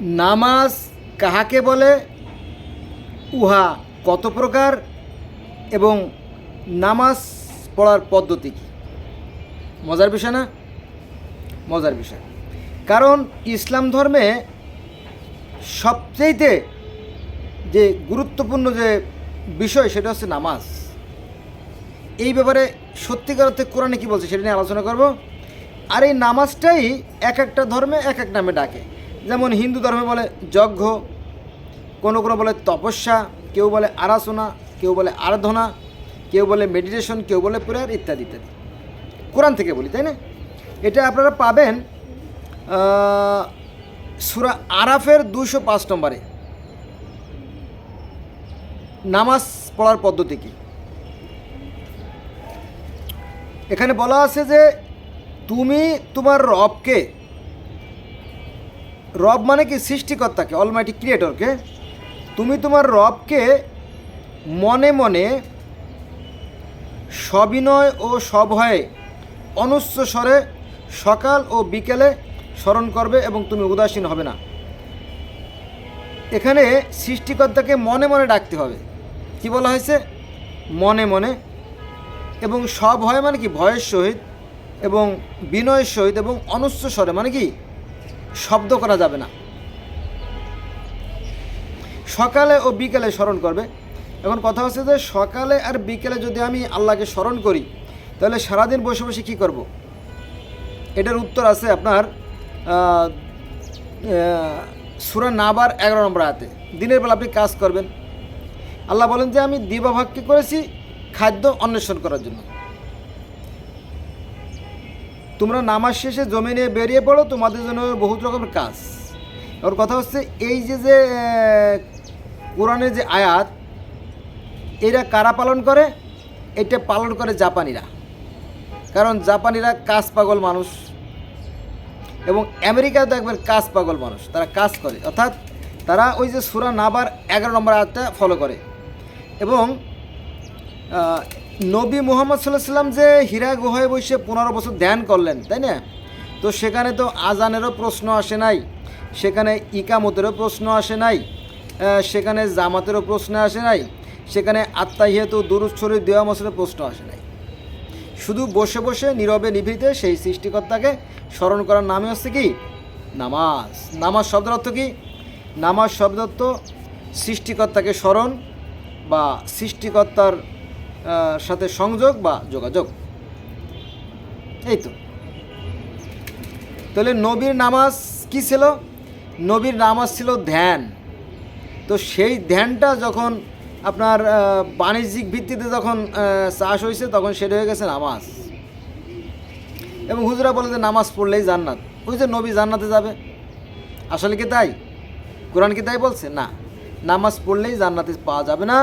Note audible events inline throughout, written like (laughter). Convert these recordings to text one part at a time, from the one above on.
নামাজ কাহাকে বলে? উহা কত প্রকার এবং নামাজ পড়ার পদ্ধতি কী? মজার বিষয় না? মজার বিষয়। কারণ ইসলাম ধর্মে সবচেয়েতে যে গুরুত্বপূর্ণ যে বিষয় সেটা হচ্ছে নামাজ। এই ব্যাপারে সত্যিকার অর্থে কোরআনে কী বলছে সেটা নিয়ে আলোচনা করব। আর এই নামাজটাই এক একটা ধর্মে এক এক নামে ডাকে। যেমন হিন্দু ধর্মে বলে যজ্ঞ, কোনো কোনো বলে তপস্যা, কেউ বলে আরাধনা, কেউ বলে আরাধনা, কেউ বলে মেডিটেশন কেউ বলে প্রেয়ার ইত্যাদি ইত্যাদি। কোরআন থেকে বলি, তাই না? এটা আপনারা পাবেন সুরা আরাফের দুশো পাঁচ নম্বরে। নামাজ পড়ার পদ্ধতি কী? এখানে বলা আছে যে, তুমি তোমার রবকে রব মানে কি? সৃষ্টিকর্তাকে অলমাইটি ক্রিয়েটরকে তুমি তোমার রবকে মনে মনে সবিনয় ও সভয়ে অনুচ্চ স্বরে সকাল ও বিকেলে স্মরণ করবে এবং তুমি উদাসীন হবে না। এখানে সৃষ্টিকর্তাকে মনে মনে ডাকতে হবে। কি বলা হয়েছে? মনে মনে। এবং সভয় মানে কি? ভয়ের সহিত এবং বিনয়ের সহিত এবং অনুচ্চ স্বরে মানে কি? শব্দ করা যাবে না। সকালে ও বিকেলে স্মরণ করবে। এখন কথা হচ্ছে যে সকালে আর বিকেলে যদি আমি আল্লাহকে স্মরণ করি, তাহলে সারাদিন বসে বসে কী করব? এটার উত্তর আছে আপনার সুরা নাবার এগারো নম্বর আয়াতে। দিনের বেলা আপনি কাজ করবেন। আল্লাহ বলেন যে আমি দিবাভাগকে করেছি? খাদ্য অন্বেষণ করার জন্য। তোমরা নামাজ শেষে জমি নিয়ে বেরিয়ে পড়ো, তোমাদের জন্য বহুত রকমের কাজ। ওর কথা হচ্ছে, এই যে যে কোরআনের যে আয়াত, এরা কারা পালন করে? এটা পালন করে জাপানিরা। কারণ জাপানিরা কাজ পাগল মানুষ। এবং আমেরিকাও দেখবেন কাজ পাগল মানুষ, তারা কাজ করে। অর্থাৎ তারা ওই যে সুরা নাবার এগারো নম্বর আয়াতটা ফলো করে। এবং নবী মোহাম্মদ সাল্লাহ সাল্লাম যে হীরা গুহায় বসে পনেরো বছর ধ্যান করলেন, তাই না? তো সেখানে তো আজানেরও প্রশ্ন আসে নাই, সেখানে ইকামতেরও প্রশ্ন আসে নাই সেখানে জামাতেরও প্রশ্ন আসে নাই, সেখানে আত্মাহিয়াত দুরুদ শরীর দেওয়া মশলের প্রশ্ন আসে নাই। শুধু বসে বসে নীরবে নিভৃতে সেই সৃষ্টিকর্তাকে স্মরণ করার নামে হচ্ছে কি? নামাজ। নামাজ শব্দের অর্থ কি? নামাজ শব্দ সৃষ্টিকর্তাকে স্মরণ বা সৃষ্টিকর্তার সাথে সংযোগ বা যোগাযোগ। এই তো তাহলে নবীর নামাজ কি ছিল? নবীর নামাজ ছিল ধ্যান। তো সেই ধ্যানটা যখন আপনার বাণিজ্যিক ভিত্তিতে যখন চাষ হয়েছে, তখন সেটা হয়ে গেছে নামাজ। এবং হুজরা বলে যে নামাজ পড়লেই জান্নাত। ওই যে নবী জান্নাতে যাবে। আসলে কি তাই? কোরআন কি তাই বলছে? না। নামাজ পড়লেই জান্নাতে পাওয়া যাবে না।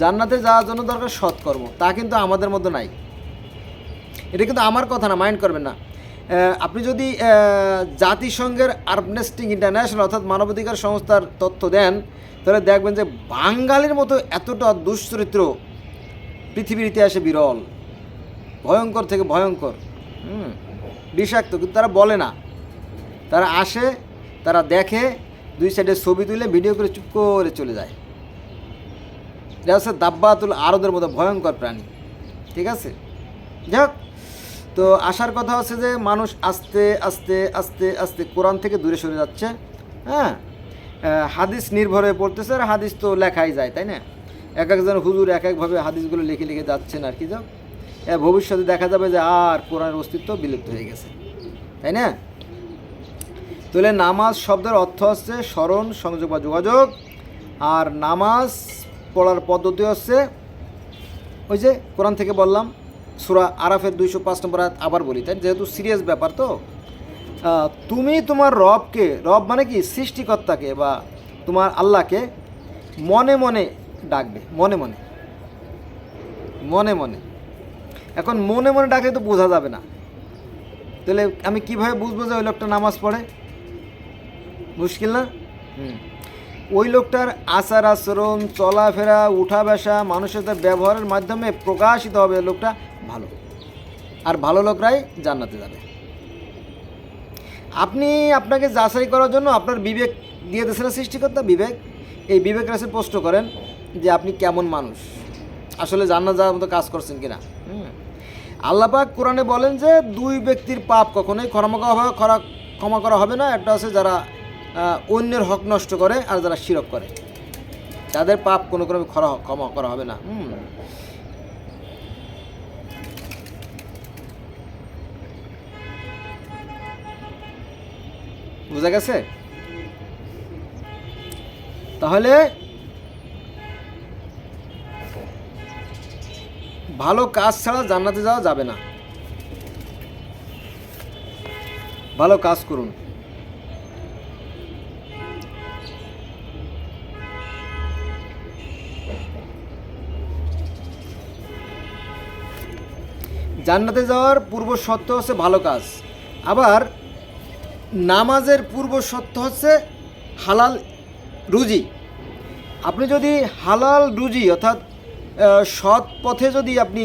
জান্নাতে যাওয়ার জন্য দরকার সৎকর্ম, তা কিন্তু আমাদের মধ্যে নাই। এটা কিন্তু আমার কথা না, মাইন্ড করবেন না। আপনি যদি জাতিসংঘের আর্বনেস্টিং ইন্টারন্যাশনাল অর্থাৎ মানবাধিকার সংস্থার তথ্য দেন, তাহলে দেখবেন যে বাঙালির মতো এতটা দুশ্চরিত্র পৃথিবীর ইতিহাসে বিরল। ভয়ঙ্কর থেকে ভয়ঙ্কর। হুম, বিষাক্ত, কিন্তু তারা বলে না। তারা আসে, তারা দেখে, দুই সাইডে ছবি তুলে ভিডিও করে চুপ করে চলে যায়। এটা হচ্ছে দাব্বাতুল আরদের মতো ভয়ঙ্কর প্রাণী, ঠিক আছে? যাই হোক তো আসার কথা হচ্ছে যে মানুষ আস্তে আস্তে আস্তে আস্তে কোরআন থেকে দূরে সরে যাচ্ছে হ্যাঁ? হাদিস নির্ভর হয়ে পড়তেছে আর হাদিস তো লেখাই যায়, তাই না? এক একজন হুজুর এক একভাবে হাদিসগুলো লিখে লিখে যাচ্ছেন আর কি যাও ভবিষ্যতে দেখা যাবে যে আর কোরআনের অস্তিত্ব বিলুপ্ত হয়ে গেছে, তাই না? তাহলে নামাজ শব্দের অর্থ হচ্ছে স্মরণ, সংযোগ বা যোগাযোগ, আর নামাজ পড়ার পদ্ধতি হচ্ছে, ওই যে কোরআন থেকে বললাম, সুরা আরাফের দুইশো পাঁচ নম্বর আবার বলি, তাই যেহেতু সিরিয়াস ব্যাপার তো তুমি তোমার রবকে, রব মানে কি? সৃষ্টিকর্তাকে বা তোমার আল্লাহকে মনে মনে ডাকবে, মনে মনে মনে মনে। এখন মনে মনে ডাকলে তো বোঝা যাবে না। তাহলে আমি কীভাবে বুঝব যে ওই লোকটা নামাজ পড়ে? মুশকিল না? হুম। ওই লোকটার আচার আচরণ, চলাফেরা উঠা বসা মানুষের ব্যবহারের মাধ্যমে প্রকাশিত হবে লোকটা ভালো। আর ভালো লোকরাই জান্নাতে যাবে। আপনি আপনাকে যাচাই করার জন্য আপনার বিবেক দিয়ে না সৃষ্টিকর্তা বিবেক। এই বিবেক রাশে প্রশ্ন করেন যে আপনি কেমন মানুষ? আসলে জান্নাত যাওয়ার মতো কাজ করছেন কিনা? হুম। আল্লাপাক কোরআনে বলেন যে, দুই ব্যক্তির পাপ কখনোই ক্ষমা করা ক্ষমা করা হবে না। একটা আছে যারা অন্যের হক নষ্ট করে আর যারা শিরক করে। তাদের পাপ কোনো ক্রমে ক্ষরা ক্ষমা করা হবে না। বোঝা গেছে? তাহলে ভালো কাজ ছাড়া জান্নাতে যাওয়া যাবে না। ভালো কাজ করুন। জান্নাতে যাওয়ার পূর্ব শর্ত হচ্ছে ভালো কাজ। আবার নামাজের পূর্ব শর্ত হচ্ছে হালাল রুজি। আপনি যদি হালাল রুজি অর্থাৎ সৎ পথে যদি আপনি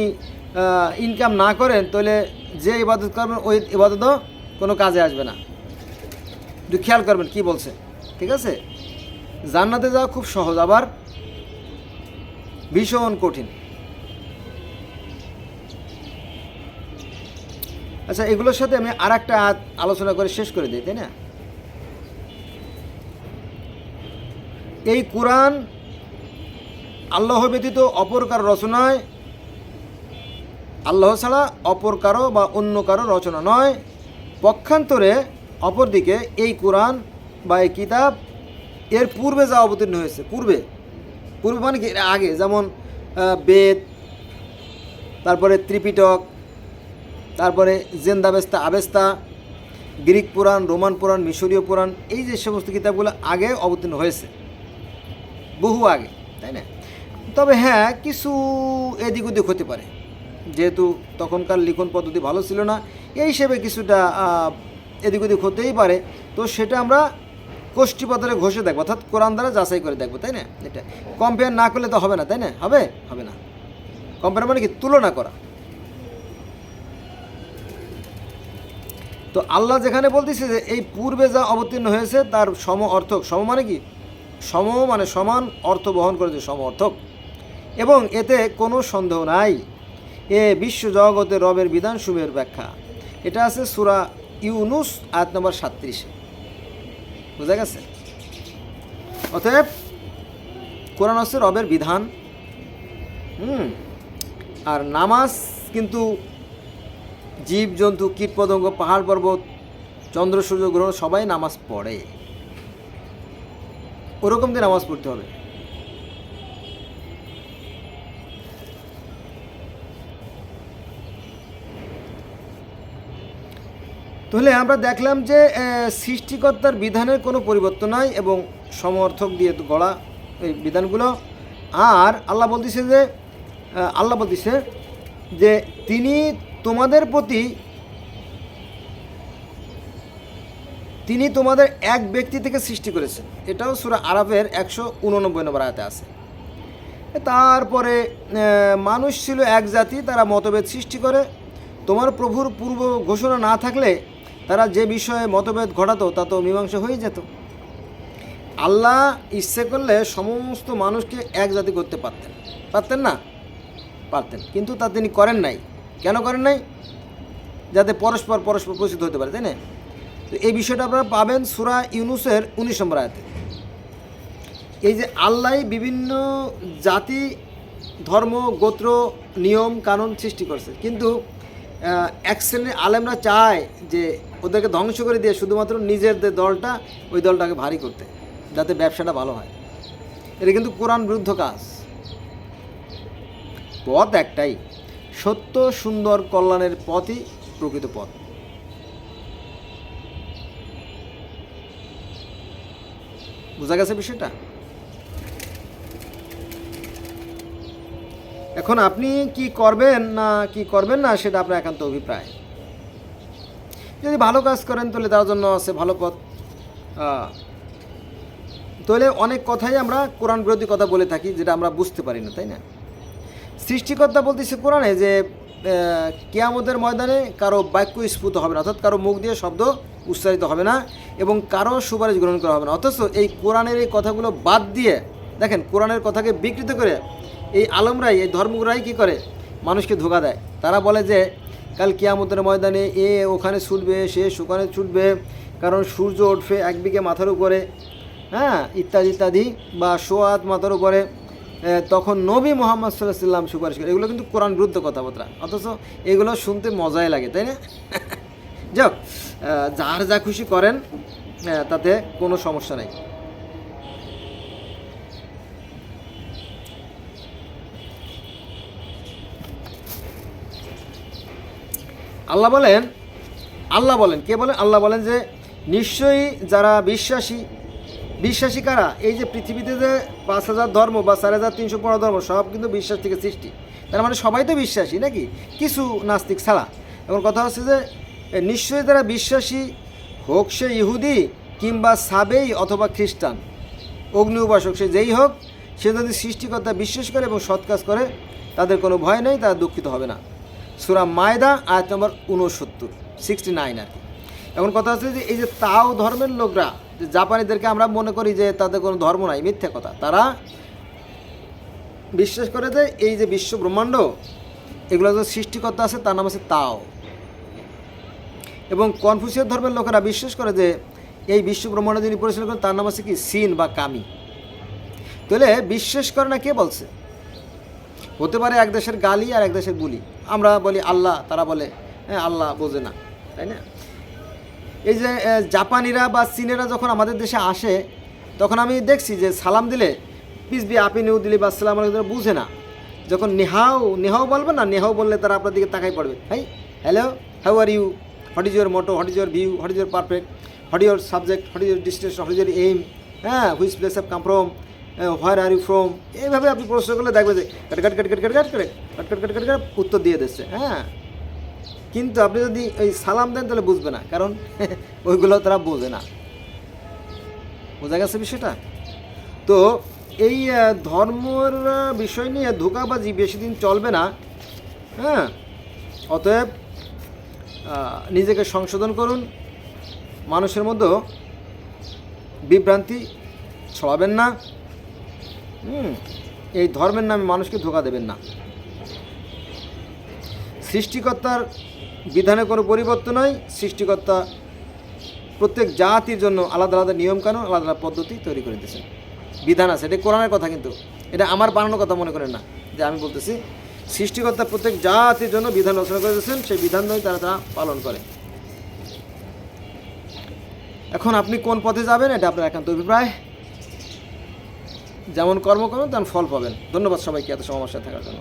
ইনকাম না করেন, তাহলে যে ইবাদত করবেন, ওই ইবাদতও কোনো কাজে আসবে না। একটু খেয়াল করবেন কি বলছে। ঠিক আছে? জান্নাতে যাওয়া খুব সহজ, আবার ভীষণ কঠিন। আচ্ছা এগুলোর সাথে আমি আর একটা আলোচনা করে শেষ করে দিই, তাই না? এই কোরআন আল্লাহ ব্যতীত অপর কারও রচনায় আল্লাহ ছাড়া অপর কারও বা অন্য কারও রচনা নয়। পক্ষান্তরে অপরদিকে এই কোরআন বা এই কিতাব এর পূর্বে যা অবতীর্ণ হয়েছে, পূর্বে। পূর্বে মানে কি? আগে, যেমন বেদ, তারপরে ত্রিপিটক তারপরে জেন্দাবেস্তা আবেস্তা, গ্রিক পুরাণ, রোমান পুরাণ, মিশরীয় পুরাণ, এই যে সমস্ত কিতাবগুলো আগে অবতীর্ণ হয়েছে। বহু আগে, তাই না? তবে হ্যাঁ কিছু এদিক ওদিক হতে পারে। যেহেতু তখনকার লিখন পদ্ধতি ভালো ছিল না, এই হিসেবে কিছুটা এদিক ওদিক হতেই পারে। তো সেটা আমরা কোষ্ঠীপত্রে ঘষে দেখব, অর্থাৎ কোরআন দ্বারা যাচাই করে দেখব, তাই না? এটা কম্পেয়ার না করলে তো হবে না, তাই না? হবে? হবে না। কম্পেয়ার মানে কি? তুলনা করা। তো আল্লাহ যেখানে বলতেছে যে এই পূর্বে যা অবতীর্ণ হয়েছে, তার সম অর্থক, সম মানে কি? সম মানে সমান অর্থ বহন করেছে, সম অর্থক। এবং এতে কোনো সন্দেহ নাই। এ বিশ্ব জগতের রবের বিধান সুমের ব্যাখ্যা। এটা আছে সুরা ইউনুস, আয়াত নম্বর সাতত্রিশে। বোঝা গেছে? অতএব কোরআন হচ্ছে রবের বিধান। হুম। আর নামাজ কিন্তু জীব জন্তু কীট পতঙ্গ পাহাড় পর্বত, চন্দ্র, সূর্য, গ্রহ, সবাই নামাজ পড়ে। ওরকম দিয়ে নামাজ পড়তে হবে। তাহলে আমরা দেখলাম যে সৃষ্টিকর্তার বিধানের কোনো পরিবর্তন নাই এবং সমর্থক দিয়ে গড়া এই বিধানগুলো। আর আল্লাহ বলতেছে যে আল্লাহ বলতেছে যে, তিনি তোমাদের প্রতি তিনি তোমাদের এক ব্যক্তি থেকে সৃষ্টি করেছেন। এটাও সুরা আরাফের একশো উননব্বই নম্বর আয়াতে আছে। তারপরে মানুষ ছিল এক জাতি, তারা মতভেদ সৃষ্টি করে। তোমার প্রভুর পূর্ব ঘোষণা না থাকলে তারা যে বিষয়ে মতভেদ ঘটাতো, তা তো মীমাংসা হয়ে যেত। আল্লাহ ইচ্ছে করলে সমস্ত মানুষকে এক জাতি করতে পারতেন। পারতেন না? পারতেন। কিন্তু তা তিনি করেন নাই। কেন করেন নাই? যাতে পরস্পর পরস্পর পরিচিত হতে পারে, তাই না? তো এই বিষয়টা আপনারা পাবেন সুরা ইউনুসের উনিশ নম্বর আয়াতে। এই যে আল্লাহ বিভিন্ন জাতি, ধর্ম, গোত্র, নিয়ম, কানুন সৃষ্টি করছে। কিন্তু এক শ্রেণির আলেমরা চায় যে ওদেরকে ধ্বংস করে দিয়ে শুধুমাত্র নিজের যে দলটা, ওই দলটাকে ভারী করতে, যাতে ব্যবসাটা ভালো হয়। এটা কিন্তু কোরআন বিরুদ্ধ কাজ। পথ একটাই। সত্য সুন্দর কল্যাণের পথই প্রকৃত পথ। বোঝা গেছে বিষয়টা? এখন আপনি কি করবেন না কি করবেন না সেটা আপনার একান্ত অভিপ্রায়। যদি ভালো কাজ করেন তাহলে তার জন্য আছে ভালো পথ। তাহলে অনেক কথাই আমরা কোরআন বিরোধী কথা বলে থাকি যেটা আমরা বুঝতে পারি না, তাই না? সৃষ্টিকর্তা বলতেছে কোরআনে যে কেয়ামতের ময়দানে কারও বাক্য স্ফুত হবে না, অর্থাৎ কারও মুখ দিয়ে শব্দ উচ্চারিত হবে না এবং কারও সুপারিশ গ্রহণ করা হবে না। অথচ এই কোরআনের এই কথাগুলো বাদ দিয়ে, দেখেন কোরআনের কথাকে বিকৃত করে এই আলমরাই, এই ধর্মগুরাই কী করে? মানুষকে ধোকা দেয়। তারা বলে যে, কাল কিয়ামতের ময়দানে এ ওখানে ছুটবে, সে সেখানে ছুটবে, কারণ সূর্য উঠবে এক বিঘে মাথার উপরে হ্যাঁ ইত্যাদি ইত্যাদি, বা সোয়াত মাথার উপরে। তখন নবী মোহাম্মদ সাল্লাহ সাল্লাম সুপারিশ করে, এগুলো কিন্তু কোরআন বিরুদ্ধ কথাবার্তা, অথচ এগুলো শুনতে মজাই লাগে, তাই না? (laughs) যাক যার যা খুশি করেন তাতে কোনো সমস্যা নেই। আল্লাহ বলেন আল্লাহ বলেন, কে বলেন? আল্লাহ বলেন যে, নিশ্চয়ই যারা বিশ্বাসী বিশ্বাসী কারা? এই যে পৃথিবীতে যে পাঁচ হাজার ধর্ম বা চার হাজার তিনশো পনেরো ধর্ম, সব কিন্তু বিশ্বাস থেকে সৃষ্টি। তার মানে সবাই তো বিশ্বাসী নাকি? কিছু নাস্তিক ছাড়া। এখন কথা হচ্ছে যে নিশ্চয়ই তারা বিশ্বাসী হোক সে ইহুদি কিংবা সাবেই অথবা খ্রিস্টান অগ্নি উপাসক সে যেই হোক, সে যদি সৃষ্টিকর্তা বিশ্বাস করে এবং সৎ কাজ করে, তাদের কোনো ভয় নেই, তারা দুঃখিত হবে না। সুরা মায়দা, আয়াত নম্বর উনসত্তর সিক্সটি নাইন আর কি। এখন কথা হচ্ছে যে, এই যে তাও ধর্মের লোকরা জাপানিদেরকে আমরা মনে করি যে তাদের কোনো ধর্ম নাই, মিথ্যে কথা। তারা বিশ্বাস করে যে এই যে বিশ্ব ব্রহ্মাণ্ড, এগুলো যে সৃষ্টিকর্তা আছে, তার নাম আছে তাও। এবং কনফুসিয়াস ধর্মের লোকেরা বিশ্বাস করে যে এই বিশ্ব ব্রহ্মাণ্ড যিনি পরিচালনা করেন, তার নাম আছে কি? সিন বা কামি। তাহলে বিশ্বাস করে না কে বলছে? হতে পারে এক দেশের গালি আর এক দেশের বুলি। আমরা বলি আল্লাহ, তারা বলে হ্যাঁ আল্লাহ বোঝে না। তাই না? এই যে জাপানিরা বা চীনেরা যখন আমাদের দেশে আসে তখন আমি দেখছি যে সালাম দিলে পিস বি আপি নিউ দিলি বা সালাম আলাইকুম বুঝে না যখন নেহাও নেহাও বলবে না নেহাও বললে তারা আপনার দিকে তাকাই পড়বে hi hello how are you what is your motto what is your view what is your perfect what your subject what is your distance what is your aim হ্যাঁ which place have come from where are you from এইভাবে আপনি প্রশ্ন করলে দেখবে যে কাট কাট কাট কাট কাট কাট করে কাট কাট কাট কাট কাট উত্তর দিয়ে দিচ্ছে হ্যাঁ কিন্তু আপনি যদি ওই সালাম দেন, তাহলে বুঝবে না। কারণ (laughs) ওইগুলো তারা বোঝে না। বোঝা গেছে বিষয়টা? তো এই ধর্মের বিষয় নিয়ে ধোকাবাজি বেশি দিন চলবে না। হ্যাঁ? অতএব নিজেকে সংশোধন করুন। মানুষের মধ্যে বিভ্রান্তি ছড়াবেন না। হুম? এই ধর্মের নামে মানুষকে ধোকা দেবেন না। সৃষ্টিকর্তার বিধানে কোনো পরিবর্তন নয়। সৃষ্টিকর্তা প্রত্যেক জাতির জন্য আলাদা আলাদা নিয়মকানুন, আলাদা আলাদা পদ্ধতি তৈরি করে দিয়েছেন। বিধান আছে, এটা কোরআনের কথা কিন্তু। এটা আমার বানানোর কথা মনে করেন না। যে আমি বলতেছি, সৃষ্টিকর্তা প্রত্যেক জাতির জন্য বিধান রচনা করে দিয়েছেন, সেই বিধান নয় তারা তারা পালন করে। এখন আপনি কোন পথে যাবেন, এটা আপনার একান্ত অভিপ্রায়। যেমন কর্ম করুন তেমন ফল পাবেন। ধন্যবাদ সবাইকে এত সমস্যা থাকার জন্য।